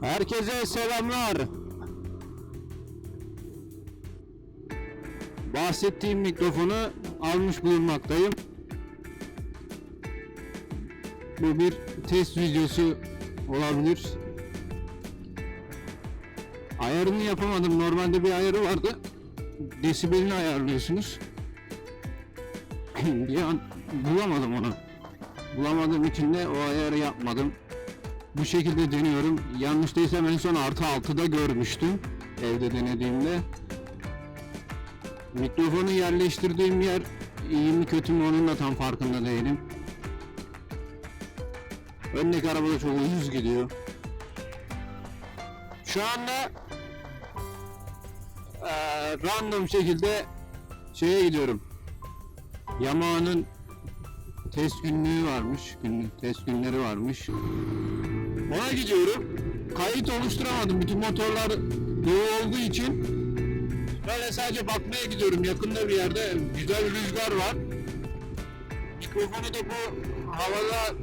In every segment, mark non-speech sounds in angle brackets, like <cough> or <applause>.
Herkese selamlar. Bahsettiğim mikrofonu almış bulunmaktayım. Bu bir test videosu olabilir. Ayarını yapamadım. Normalde bir ayarı vardı. Desibelini ayarlıyorsunuz. <clears throat> bir an bulamadım onu. Bulamadığım için de o ayarı yapmadım. Bu şekilde deniyorum. Yanlış değilsem en son artı 6'da görmüştüm. Evde denediğimde. Mikrofonu yerleştirdiğim yer iyi mi kötü mü onun da tam farkında değilim. Öndeki araba da çok ucuz gidiyor. Şu anda eee, random şekilde şeye gidiyorum. Yamaha'nın test günlüğü varmış. Günlük test günleri varmış. Ona gidiyorum. Kayıt oluşturamadım. Bütün motorlar dolu olduğu için böyle sadece bakmaya gidiyorum. Yakında bir yerde güzel rüzgar var. Mikrofonu da bu havada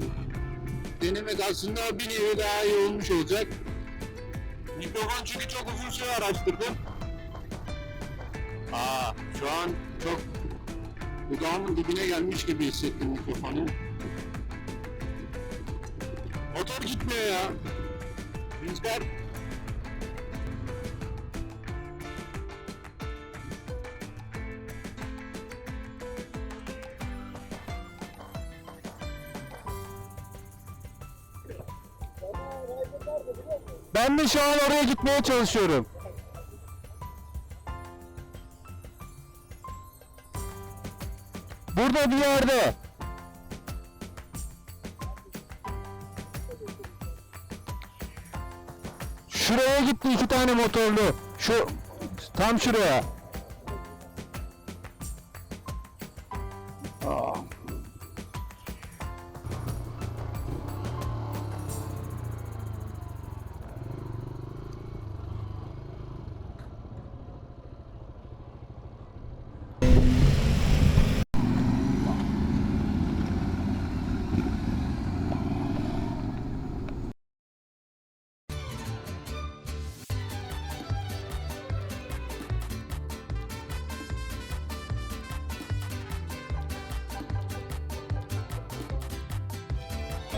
denemek aslında bir nevi daha iyi olmuş olacak. Mikrofon çünkü çok uzun süre araştırdım. Aa, şu an çok dudağımın dibine gelmiş gibi hissettim mikrofonu. Motor gitmiyor ya. Rüzgar Ben de şu an oraya gitmeye çalışıyorum. Burada bir yerde. Şuraya gitti iki tane motorlu. Şu tam şuraya.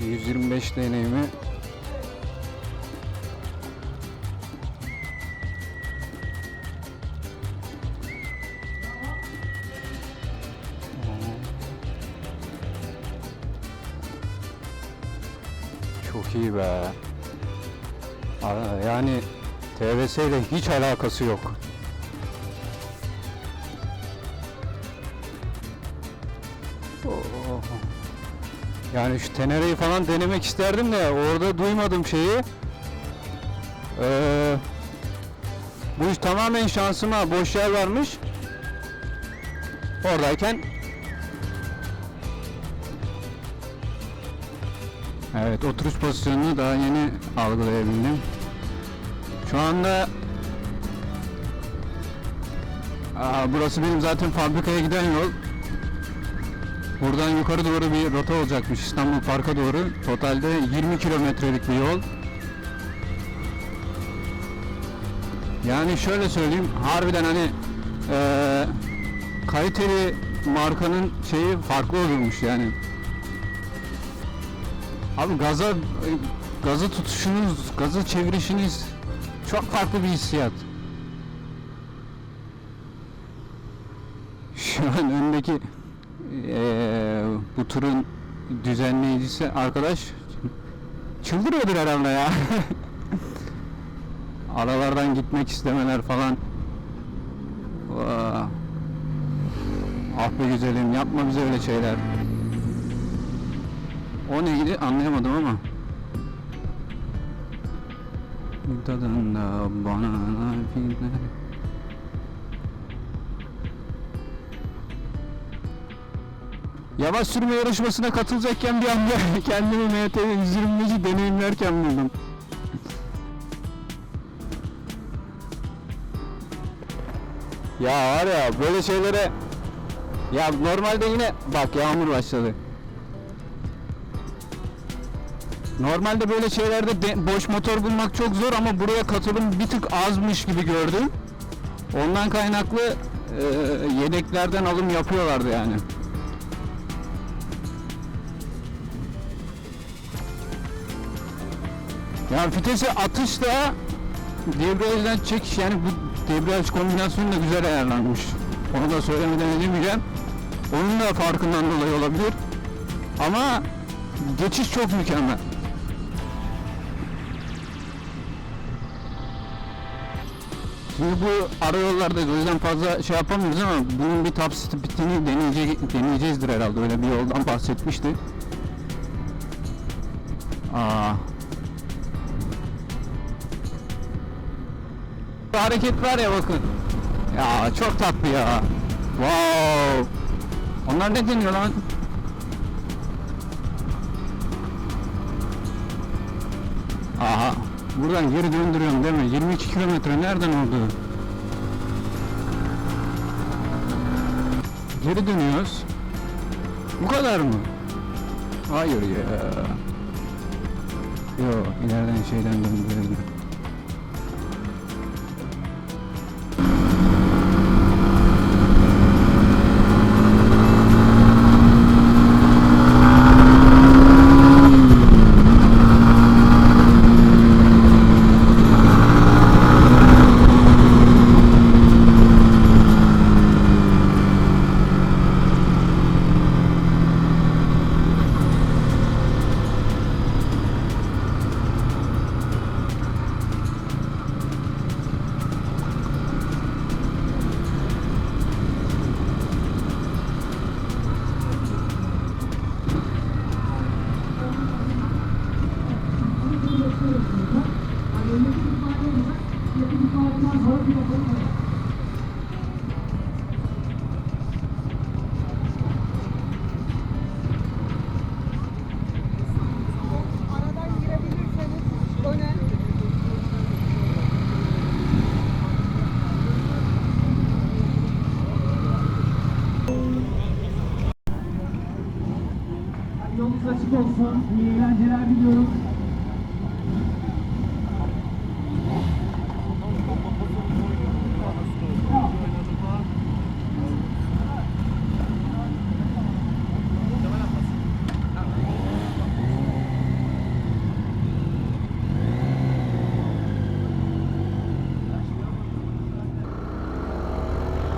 125 deneyimi. Çok iyi be. Yani TVS ile hiç alakası yok. Oh. Yani şu Tenere'yi falan denemek isterdim de orada duymadım şeyi. Ee, bu iş tamamen şansıma boş yer varmış. Oradayken Evet oturuş pozisyonunu daha yeni algılayabildim. Şu anda Aa, burası benim zaten fabrikaya giden yol. Buradan yukarı doğru bir rota olacakmış İstanbul Park'a doğru. Totalde 20 kilometrelik bir yol. Yani şöyle söyleyeyim, harbiden hani eee, kaliteli markanın şeyi farklı olurmuş yani. Abi gaza gazı tutuşunuz, gazı çevirişiniz çok farklı bir hissiyat. Şu an öndeki eee, bu turun düzenleyicisi arkadaş çıldırıyordur herhalde ya. <laughs> Aralardan gitmek istemeler falan. Vaa. Ah be güzelim yapma bize öyle şeyler. O neydi anlayamadım ama. tadında banana filmler. Yavaş sürme yarışmasına katılacakken bir anda <laughs> kendimi MT 125'i deneyimlerken buldum. Ya var ya böyle şeylere ya normalde yine bak yağmur başladı. Normalde böyle şeylerde de- boş motor bulmak çok zor ama buraya katılım bir tık azmış gibi gördüm. Ondan kaynaklı e, yedeklerden alım yapıyorlardı yani. Ya vitesi atışla debriyajdan çekiş yani bu debriyaj kombinasyonu da güzel ayarlanmış. Onu da söylemeden edemeyeceğim. Onun da farkından dolayı olabilir. Ama geçiş çok mükemmel. Şimdi bu ara yollarda fazla şey yapamıyoruz ama bunun bir top speedini deneyecek, deneyeceğizdir herhalde. Öyle bir yoldan bahsetmişti. Hareket var ya bakın. Ya çok tatlı ya. Wow. Onlar ne deniyor lan? Aha. Buradan geri döndürüyorum değil mi? 22 kilometre nereden oldu? Geri dönüyoruz. Bu kadar mı? Hayır ya. Yo ileriden şeyden döndürelim.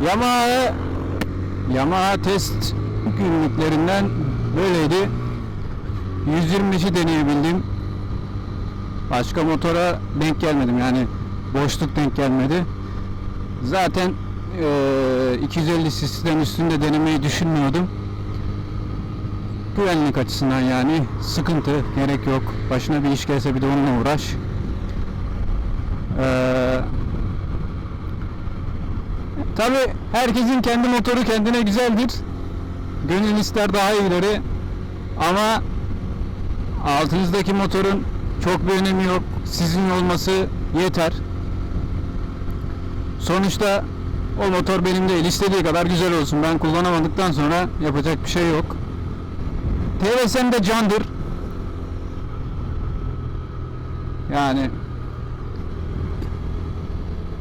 Yamaha Yamaha test günlüklerinden böyleydi. 125'i deneyebildim. Başka motora denk gelmedim yani boşluk denk gelmedi. Zaten eee 250 cc'den üstünde denemeyi düşünmüyordum. Güvenlik açısından yani sıkıntı gerek yok. Başına bir iş gelse bir de onunla uğraş. Eee Tabi herkesin kendi motoru kendine güzeldir. Gönül ister daha iyileri. Ama altınızdaki motorun çok bir önemi yok. Sizin olması yeter. Sonuçta o motor benim değil. İstediği kadar güzel olsun. Ben kullanamadıktan sonra yapacak bir şey yok. TVS'm de candır. Yani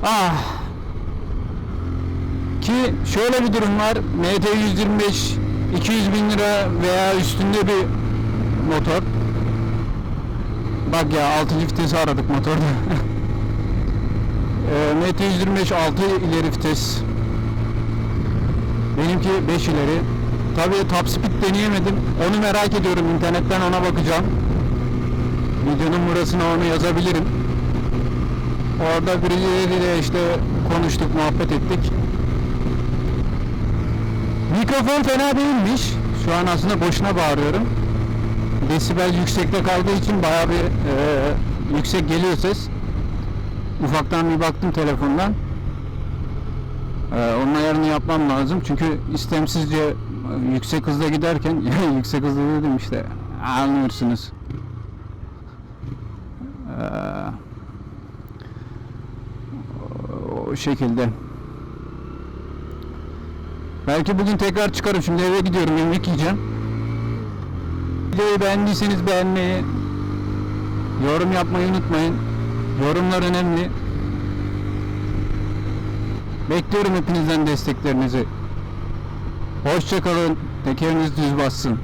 ah ki şöyle bir durum var. MT 125 200 bin lira veya üstünde bir motor. Bak ya 6. vitesi aradık motorda. MT 125 6 ileri vites. Benimki 5 ileri. Tabii top speed deneyemedim. Onu merak ediyorum. internetten ona bakacağım. Videonun burasına onu yazabilirim. Orada birileriyle işte konuştuk, muhabbet ettik. Mikrofon fena değilmiş. Şu an aslında boşuna bağırıyorum. Desibel yüksekte kaldığı için bayağı bir e, yüksek geliyor ses. ufaktan bir baktım telefondan. Ee, onun ayarını yapmam lazım çünkü istemsizce e, yüksek hızda giderken <laughs> yüksek hızda dedim işte anlıyorsunuz. Ee, o şekilde. Belki bugün tekrar çıkarım. Şimdi eve gidiyorum. Yemek yiyeceğim. Videoyu beğendiyseniz beğenmeyi, yorum yapmayı unutmayın. Yorumlar önemli. Bekliyorum hepinizden desteklerinizi. Hoşçakalın. Tekeriniz düz bassın.